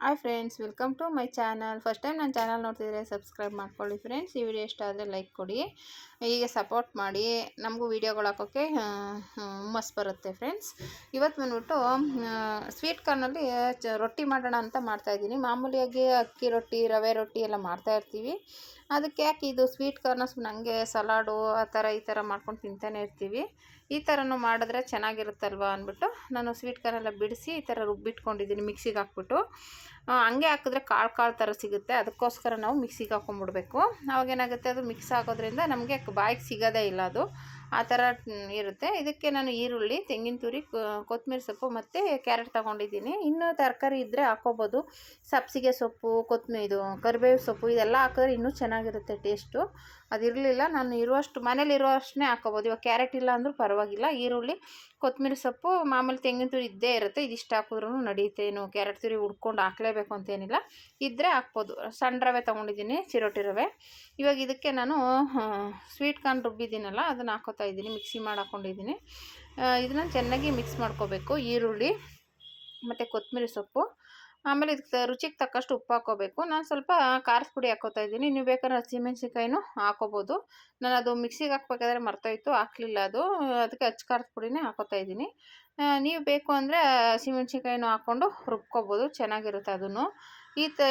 Hi friends welcome to my channel first time ನನ್ನ channel ನೋಡ್ತಿದ್ರೆ subscribe ಮಾಡ್ಕೊಳ್ಳಿ friends ಈ ವಿಡಿಯೋ ಇಷ್ಟ ಆದರೆ ಲೈಕ್ ಕೊಡಿ. ಹೀಗೆ ಸಪೋರ್ಟ್ ಮಾಡಿ ನಮಗೂ ವೀಡಿಯೋಗಳು ಹಾಕೋಕ್ಕೆ ಹುಮ್ಮಸ್ ಬರುತ್ತೆ ಫ್ರೆಂಡ್ಸ್ ಇವತ್ತು ಬಂದ್ಬಿಟ್ಟು ಸ್ವೀಟ್ ಕಾರ್ನಲ್ಲಿ ರೊಟ್ಟಿ ಮಾಡೋಣ ಅಂತ ಮಾಡ್ತಾಯಿದ್ದೀನಿ ಮಾಮೂಲಿಯಾಗಿ ಅಕ್ಕಿ ರೊಟ್ಟಿ, ರವೆ ರೊಟ್ಟಿ ಎಲ್ಲ ಮಾಡ್ತಾಯಿರ್ತೀವಿ ಅದಕ್ಕೆ ಯಾಕೆ ಇದು ಸ್ವೀಟ್ ಕಾರ್ನ ಸುಮ್ಮನೆ ಹಂಗೆ ಸಲಾಡು ಆ ಥರ ಈ ಥರ ಮಾಡ್ಕೊಂಡು ತಿಂತಾನೆ ಇರ್ತೀವಿ. ಈ ಥರನೂ ಮಾಡಿದ್ರೆ ಚೆನ್ನಾಗಿರುತ್ತಲ್ವ ಅಂದ್ಬಿಟ್ಟು ನಾನು ಸ್ವೀಟ್ ಕಾರ್ನೆಲ್ಲ ಬಿಡಿಸಿ ಈ ಥರ ರುಬ್ಬಿಟ್ಕೊಂಡಿದ್ದೀನಿ ಮಿಕ್ಸಿಗೆ ಹಾಕ್ಬಿಟ್ಟು. ಹಂಗೆ ಹಾಕಿದ್ರೆ ಕಾಳು ಕಾಳು ಥರ ಸಿಗುತ್ತೆ. ಅದಕ್ಕೋಸ್ಕರ ನಾವು ಮಿಕ್ಸಿಗೆ ಹಾಕ್ಕೊಂಬಿಡ್ಬೇಕು ಅವಾಗೇನಾಗುತ್ತೆ? ಅದು ಮಿಕ್ಸ್ ಆಗೋದ್ರಿಂದ ನಮಗೆ ಬಾಯಿಗೆ ಸಿಗೋದೇ ಇಲ್ಲ ಅದು. ಆ ಥರ ಇರುತ್ತೆ. ಇದಕ್ಕೆ ನಾನು ಈರುಳ್ಳಿ, ತೆಂಗಿನ ತುರಿ ಕೊತ್ತಂಬರಿ ಸೊಪ್ಪು ಮತ್ತು ಕ್ಯಾರೆಟ್ ತೊಗೊಂಡಿದ್ದೀನಿ. ಇನ್ನೂ ತರಕಾರಿ ಇದ್ದರೆ ಹಾಕ್ಕೋಬೋದು. ಸಬ್ಸಿಗೆ ಸೊಪ್ಪು, ಕೊತ್ತಂಬರಿ ಇದು ಕರಿಬೇವು ಸೊಪ್ಪು ಇದೆಲ್ಲ ಹಾಕಿದ್ರೆ ಇನ್ನೂ ಚೆನ್ನಾಗಿರುತ್ತೆ ಟೇಸ್ಟು. ಅದಿರಲಿಲ್ಲ, ನಾನು ಇರುವಷ್ಟು ಮನೇಲಿರುವಷ್ಟನ್ನೇ ಹಾಕ್ಕೋಬೋದು. ಇವಾಗ ಕ್ಯಾರೆಟ್ ಇಲ್ಲ ಅಂದರೂ ಪರವಾಗಿಲ್ಲ. ಈರುಳ್ಳಿ ಕೊತ್ತಂಬರಿ ಸೊಪ್ಪು, ಮಾಮೂಲಿ ತೆಂಗಿನ ತುರಿ ಇದ್ದೇ ಇರುತ್ತೆ. ಇದಿಷ್ಟು ಹಾಕಿದ್ರೂ ಏನು? ಕ್ಯಾರೆಟ್ ತುರಿ ಹುಡ್ಕೊಂಡು ಹಾಕ್ಲೇಬೇಕು ಅಂತೇನಿಲ್ಲ. ಇದ್ದರೆ ಹಾಕ್ಬೋದು. ಸಣ್ಣ ರವೆ ತೊಗೊಂಡಿದ್ದೀನಿ, ಚಿರೋಟಿ ರವೆ. ಇವಾಗ ಇದಕ್ಕೆ ನಾನು ಸ್ವೀಟ್ ಕಾರ್ನ್ ರುಬ್ಬಿದ್ದೀನಲ್ಲ, ಅದನ್ನು ಹಾಕೋತಾ ಇದ್ದೀನಿ. ಮಿಕ್ಸಿ ಮಾಡಿ ಹಾಕ್ಕೊಂಡಿದ್ದೀನಿ ಇದನ್ನು ಚೆನ್ನಾಗಿ ಮಿಕ್ಸ್ ಮಾಡ್ಕೋಬೇಕು. ಈರುಳ್ಳಿ, ಮತ್ತು ಕೊತ್ತಂಬರಿ ಸೊಪ್ಪು. ಆಮೇಲೆ ಇದಕ್ಕೆ ರುಚಿಗೆ ತಕ್ಕಷ್ಟು ಉಪ್ಪು ಹಾಕೋಬೇಕು. ನಾನು ಸ್ವಲ್ಪ ಖಾರದ ಪುಡಿ ಹಾಕೋತಾ ಇದ್ದೀನಿ. ನೀವು ಬೇಕಾದ್ರೆ ಹಸಿಮೆಣಸಿನ್ಕಾಯಿನೂ ಹಾಕೋಬೋದು. ನಾನು ಅದು ಮಿಕ್ಸಿಗೆ ಹಾಕ್ಬೇಕಾದ್ರೆ ಮರ್ತೋಯ್ತು, ಹಾಕ್ಲಿಲ್ಲ ಅದು. ಅದಕ್ಕೆ ಹಚ್ಚ ಖಾರದ ಪುಡಿನೇ ಹಾಕೋತಾ ಇದ್ದೀನಿ. ನೀವು ಬೇಕು ಅಂದರೆ ಹಸಿಮೆಣ್ಸಿನ್ಕಾಯಿನೂ ಹಾಕ್ಕೊಂಡು ರುಬ್ಕೋಬೋದು. ಚೆನ್ನಾಗಿರುತ್ತೆ ಅದನ್ನು. ಈ ತ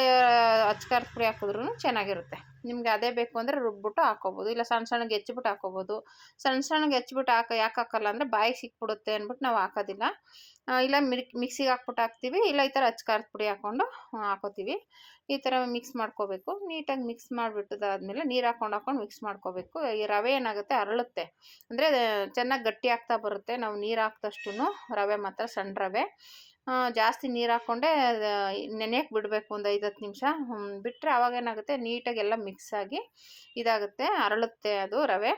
ಖಾರದ ಪುಡಿ ಹಾಕಿದ್ರೂ ಚೆನ್ನಾಗಿರುತ್ತೆ. ನಿಮ್ಗೆ ಅದೇ ಬೇಕು ಅಂದರೆ ರುಬ್ಬಿಬಿಟ್ಟು ಹಾಕೋಬೋದು. ಇಲ್ಲ ಸಣ್ಣ ಸಣ್ಣಗೆ ಹೆಚ್ಚಿಬಿಟ್ಟು ಹಾಕೋಬೋದು. ಸಣ್ಣ ಸಣ್ಣಗೆ ಹೆಚ್ಚಿಬಿಟ್ಟು ಹಾಕ, ಯಾಕೆ ಹಾಕಲ್ಲ ಅಂದರೆ ಬಾಯಿಗೆ ಸಿಕ್ಬಿಡುತ್ತೆ ಅಂದ್ಬಿಟ್ಟು ನಾವು ಹಾಕೋದಿಲ್ಲ. ಇಲ್ಲ ಮಿಕ್ ಮಿಕ್ಸಿಗೆ ಹಾಕ್ಬಿಟ್ಟು ಹಾಕ್ತೀವಿ. ಇಲ್ಲ ಈ ಥರ ಹಚ್ ಪುಡಿ ಹಾಕ್ಕೊಂಡು ಹಾಕೋತೀವಿ. ಈ ಥರ ಮಿಕ್ಸ್ ಮಾಡ್ಕೋಬೇಕು. ನೀಟಾಗಿ ಮಿಕ್ಸ್ ಮಾಡಿಬಿಟ್ಟದಾದ್ಮೇಲೆ ನೀರು ಹಾಕ್ಕೊಂಡು ಹಾಕ್ಕೊಂಡು ಮಿಕ್ಸ್ ಮಾಡ್ಕೋಬೇಕು. ಈ ರವೆ ಏನಾಗುತ್ತೆ? ಅರಳುತ್ತೆ. ಅಂದರೆ, ಚೆನ್ನಾಗಿ ಗಟ್ಟಿ ಆಗ್ತಾ ಬರುತ್ತೆ. ನಾವು ನೀರು ಹಾಕ್ದಷ್ಟು ರವೆ ಮಾತ್ರ ಸಣ್ಣ ರವೆ. ಜಾಸ್ತಿ ನೀರು ಹಾಕ್ಕೊಂಡೆ ನೆನೆಯಕ್ಕೆ ಬಿಡಬೇಕು ಒಂದು ಐದು ಹತ್ತು ನಿಮಿಷ ಬಿಟ್ಟರೆ ಅವಾಗೇನಾಗುತ್ತೆ? ನೀಟಾಗಿ ಎಲ್ಲ ಮಿಕ್ಸ್ ಆಗಿ ಇದಾಗುತ್ತೆ, ಅರಳುತ್ತೆ ಅದು ರವೆ.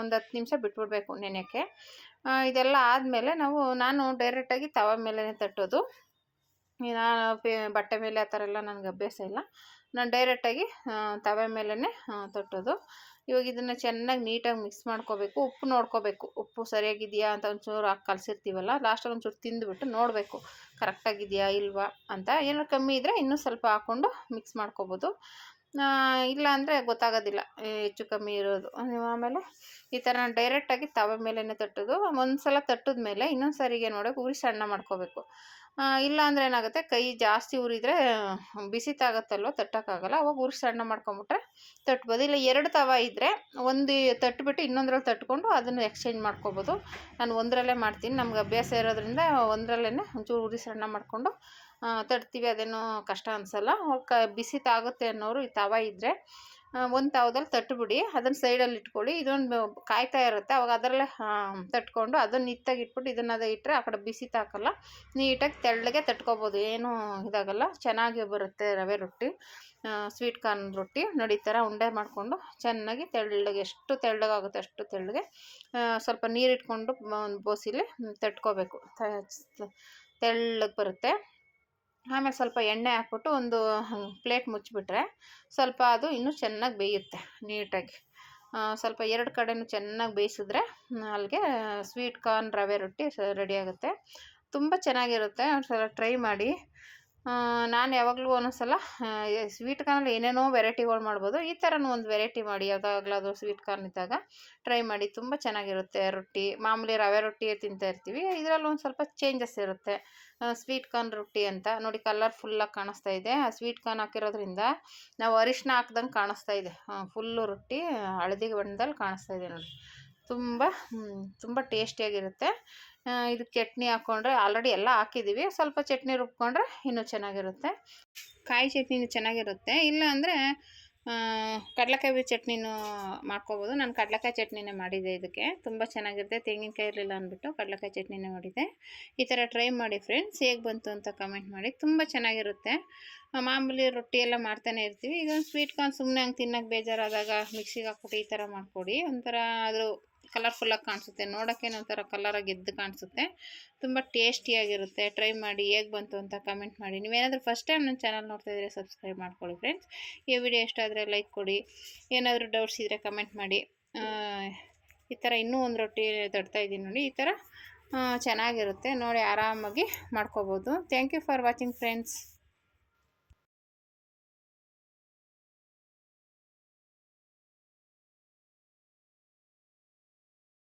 ಒಂದು ಹತ್ತು ನಿಮಿಷ ಬಿಟ್ಬಿಡ್ಬೇಕು ನೆನೆಯಕ್ಕೆ. ಇದೆಲ್ಲ ಆದಮೇಲೆ ನಾವು, ನಾನು ಡೈರೆಕ್ಟಾಗಿ ತವ ಮೇಲೇ ತಟ್ಟೋದು. ನಾನು ಬಟ್ಟೆ ಮೇಲೆ ಆ ಥರ ಎಲ್ಲ ನನಗೆ ಅಭ್ಯಾಸ ಇಲ್ಲ. ನಾನು ಡೈರೆಕ್ಟಾಗಿ ತವೆ ಮೇಲೇ ತಟ್ಟೋದು. ಇವಾಗ ಇದನ್ನು ಚೆನ್ನಾಗಿ ನೀಟಾಗಿ ಮಿಕ್ಸ್ ಮಾಡ್ಕೋಬೇಕು, ಉಪ್ಪು ನೋಡ್ಕೋಬೇಕು. ಉಪ್ಪು ಸರಿಯಾಗಿದೆಯಾ ಅಂತ ಒಂಚೂರು ಹಾಕಿ ಕಲಸಿರ್ತೀವಲ್ಲ ಲಾಸ್ಟಲ್ಲಿ ಒಂಚೂರು ತಿಂದುಬಿಟ್ಟು ನೋಡಬೇಕು. ಕರೆಕ್ಟಾಗಿದೆಯಾ ಇಲ್ವಾ ಅಂತ. ಏನಾದ್ರು ಕಮ್ಮಿ ಇದ್ದರೆ ಇನ್ನೂ ಸ್ವಲ್ಪ ಹಾಕ್ಕೊಂಡು ಮಿಕ್ಸ್ ಮಾಡ್ಕೋಬೋದು. ಇಲ್ಲ ಅಂದರೆ ಗೊತ್ತಾಗೋದಿಲ್ಲ. ಹೆಚ್ಚು ಕಮ್ಮಿ ಇರೋದು. ಆಮೇಲೆ ಈ ಥರ ಡೈರೆಕ್ಟಾಗಿ ತವೆ ಮೇಲೇ ತಟ್ಟೋದು. ಒಂದು ಸಲ ತಟ್ಟಿದ ಮೇಲೆ ಇನ್ನೊಂದು ಸಾರಿಗೆ ನೋಡೋಕೆ ಉರಿ ಸಣ್ಣ ಮಾಡ್ಕೋಬೇಕು. ಇಲ್ಲ ಅಂದರೆ ಏನಾಗುತ್ತೆ, ಕೈ ಜಾಸ್ತಿ ಉರಿದ್ರೆ ಬಿಸಿ ತಾಗತ್ತಲ್ವ ತಟ್ಟೋಕ್ಕಾಗಲ್ಲ. ಅವಾಗ ಉರಿ ಸಣ್ಣ ಮಾಡ್ಕೊಂಬಿಟ್ರೆ ತಟ್ಬೋದು. ಇಲ್ಲ, ಎರಡು ತವ ಇದ್ದರೆ ಒಂದು ತಟ್ಬಿಟ್ಟು ಇನ್ನೊಂದ್ರಲ್ಲಿ ತಟ್ಕೊಂಡು ಅದನ್ನು ಎಕ್ಸ್ಚೇಂಜ್ ಮಾಡ್ಕೋಬೋದು. ನಾನು ಒಂದರಲ್ಲೇ ಮಾಡ್ತೀನಿ. ನಮ್ಗೆ ಅಭ್ಯಾಸ ಇರೋದ್ರಿಂದ ಒಂದರಲ್ಲೇ ಒಂಚೂರು ಉರಿ ಸಣ್ಣ ಮಾಡಿಕೊಂಡು ತಟ್ತೀವಿ ಅದೇನು ಕಷ್ಟ ಅನಿಸಲ್ಲ. ಕ, ಬಿಸಿ ತಾಗುತ್ತೆ ಅನ್ನೋರು ಈ ತವ ಇದ್ದರೆ ಒಂದು ತವದಲ್ಲಿ ತಟ್ಟುಬಿಡಿ ಅದನ್ನು ಸೈಡಲ್ಲಿ ಇಟ್ಕೊಳ್ಳಿ. ಇದೊಂದು ಕಾಯ್ತಾ ಇರುತ್ತೆ. ಅವಾಗ ಅದರಲ್ಲೇ ತಟ್ಕೊಂಡು ಅದನ್ನು ನಿತ್ತಾಗಿ ಇಟ್ಬಿಟ್ಟು ಇದನ್ನು ಇಟ್ಟರೆ ಆ ಕಡೆ ಬಿಸಿ ತಾಕಲ್ಲ, ನೀಟಾಗಿ ತೆಳ್ಳಗೆ ತಟ್ಕೊಬೋದು. ಏನೂ ಇದಾಗಲ್ಲ. ಚೆನ್ನಾಗಿ ಬರುತ್ತೆ ರವೆ ರೊಟ್ಟಿ. ಸ್ವೀಟ್ ಕಾರ್ನ್ ರೊಟ್ಟಿ. ನೋಡಿ, ಈ ಉಂಡೆ ಮಾಡಿಕೊಂಡು ಚೆನ್ನಾಗಿ ತೆಳ್ಳಗೆ, ಎಷ್ಟು ತೆಳ್ಳಗಾಗುತ್ತೆ ಅಷ್ಟು ತೆಳ್ಳಗೆ ಸ್ವಲ್ಪ ನೀರು ಇಟ್ಕೊಂಡು ಒಂದು ಬೋಸಿಲಿ ತಟ್ಕೋಬೇಕು. ತೆಳ್ಳಗೆ ಬರುತ್ತೆ. ಆಮೇಲೆ ಸ್ವಲ್ಪ ಎಣ್ಣೆ ಹಾಕ್ಬಿಟ್ಟು ಒಂದು ಪ್ಲೇಟ್ ಮುಚ್ಚಿಬಿಟ್ರೆ ಸ್ವಲ್ಪ ಅದು ಇನ್ನೂ ಚೆನ್ನಾಗಿ ಬೇಯುತ್ತೆ ನೀಟಾಗಿ. ಸ್ವಲ್ಪ ಎರಡು ಕಡೆಯೂ ಚೆನ್ನಾಗಿ ಬೇಯಿಸಿದ್ರೆ ಅಲ್ಲಿಗೆ ಸ್ವೀಟ್ ಕಾರ್ನ್ ರವೆ ರೊಟ್ಟಿ ರೆಡಿ ಆಗುತ್ತೆ. ತುಂಬ ಚೆನ್ನಾಗಿರುತ್ತೆ. ಒಂದು ಸಲ ಟ್ರೈ ಮಾಡಿ. ನಾನು ಯಾವಾಗಲೂ ಒಂದೊಂದು ಸಲ ಸ್ವೀಟ್ ಕಾರ್ನಲ್ಲಿ ಏನೇನೋ ವೆರೈಟಿಗಳು ಮಾಡ್ಬೋದು. ಈ ಥರನೂ ಒಂದು ವೆರೈಟಿ ಮಾಡಿ, ಯಾವುದಾಗ್ಲಾದ್ರು ಸ್ವೀಟ್ ಕಾರ್ನ್ ಇದ್ದಾಗ ಟ್ರೈ ಮಾಡಿ. ತುಂಬ ಚೆನ್ನಾಗಿರುತ್ತೆ ರೊಟ್ಟಿ. ಮಾಮೂಲಿ ರವೆ ರೊಟ್ಟಿ ತಿಂತಾ ಇರ್ತೀವಿ. ಇದರಲ್ಲಿ ಒಂದು ಸ್ವಲ್ಪ ಚೇಂಜಸ್ ಇರುತ್ತೆ. ಸ್ವೀಟ್ ಕಾರ್ನ್ ರೊಟ್ಟಿ ಅಂತ. ನೋಡಿ ಕಲರ್ಫುಲ್ಲಾಗಿ ಕಾಣಿಸ್ತಾ ಇದೆ. ಆ ಸ್ವೀಟ್ ಕಾರ್ನ್ ಹಾಕಿರೋದ್ರಿಂದ ನಾವು ಅರಿಶಿನ ಹಾಕ್ದಂಗೆ ಕಾಣಿಸ್ತಾ ಇದೆ. ಫುಲ್ಲು ರೊಟ್ಟಿ ಹಳದಿ ಬಣ್ಣದಲ್ಲಿ ಕಾಣಿಸ್ತಾ ಇದೆ ನೋಡಿ. ತುಂಬ ತುಂಬ ಟೇಸ್ಟಿಯಾಗಿರುತ್ತೆ. ಇದು ಚಟ್ನಿ ಹಾಕ್ಕೊಂಡ್ರೆ ಆಲ್ರೆಡಿ ಎಲ್ಲ ಹಾಕಿದ್ದೀವಿ. ಸ್ವಲ್ಪ ಚಟ್ನಿ ರುಬ್ಕೊಂಡ್ರೆ ಇನ್ನೂ ಚೆನ್ನಾಗಿರುತ್ತೆ. ಕಾಯಿ ಚಟ್ನಿನೂ ಚೆನ್ನಾಗಿರುತ್ತೆ. ಇಲ್ಲ ಅಂದರೆ ಕಡಲೆಕಾಯಿ ಚಟ್ನಿನೂ ಮಾಡ್ಕೋಬೋದು. ನಾನು ಕಡಲೆಕಾಯಿ ಚಟ್ನಿನೇ ಮಾಡಿದ್ದೆ ಇದಕ್ಕೆ. ತುಂಬ ಚೆನ್ನಾಗಿರುತ್ತೆ. ತೆಂಗಿನಕಾಯಿ ಇರಲಿಲ್ಲ ಅಂದ್ಬಿಟ್ಟು ಕಡಲೆಕಾಯಿ ಚಟ್ನಿನೇ ಮಾಡಿದ್ದೆ. ಈ ಥರ ಟ್ರೈ ಮಾಡಿ ಫ್ರೆಂಡ್ಸ್. ಹೇಗೆ ಬಂತು ಅಂತ ಕಮೆಂಟ್ ಮಾಡಿ. ತುಂಬ ಚೆನ್ನಾಗಿರುತ್ತೆ. ಮಾಮೂಲಿ ರೊಟ್ಟಿ ಎಲ್ಲ ಮಾಡ್ತಾನೆ ಇರ್ತೀವಿ. ಈಗ ಸ್ವೀಟ್ ಕಾರ್ನ್ ಸುಮ್ಮನೆ ಹಂಗೆ ತಿನ್ನೋಕೆ ಬೇಜಾರಾದಾಗ ಮಿಕ್ಸಿಗೆ ಹಾಕ್ಬಿಟ್ಟು ಈ ಥರ ಮಾಡಿಕೊಡಿ. ಒಂಥರ ಅದು ಕಲರ್ಫುಲ್ಲಾಗಿ ಕಾಣಿಸುತ್ತೆ. ನೋಡೋಕ್ಕೆ ಒಂಥರ ಕಲರಾಗಿ ಎದ್ದು ಕಾಣಿಸುತ್ತೆ. ತುಂಬ ಟೇಸ್ಟಿಯಾಗಿರುತ್ತೆ ಟ್ರೈ ಮಾಡಿ ಹೇಗೆ ಬಂತು ಅಂತ ಕಮೆಂಟ್ ಮಾಡಿ. ನೀವೇನಾದರೂ ಫಸ್ಟ್ ಟೈಮ್ ನನ್ನ ಚಾನಲ್ ನೋಡ್ತಾ ಇದ್ದರೆ ಸಬ್ಸ್ಕ್ರೈಬ್ ಮಾಡ್ಕೊಳ್ಳಿ ಫ್ರೆಂಡ್ಸ್ ಈ ವಿಡಿಯೋ ಇಷ್ಟ ಆದರೆ ಲೈಕ್ ಕೊಡಿ. ಏನಾದರೂ ಡೌಟ್ಸ್ ಇದ್ದರೆ ಕಮೆಂಟ್ ಮಾಡಿ. ಈ ಥರ ಇನ್ನೂ ಒಂದು ರೊಟ್ಟಿ ತಡ್ತಾ ಇದ್ದೀನಿ ನೋಡಿ. ಈ ಥರ ಚೆನ್ನಾಗಿರುತ್ತೆ. ನೋಡಿ ಆರಾಮಾಗಿ ಮಾಡ್ಕೋಬೋದು. Thank you for watching friends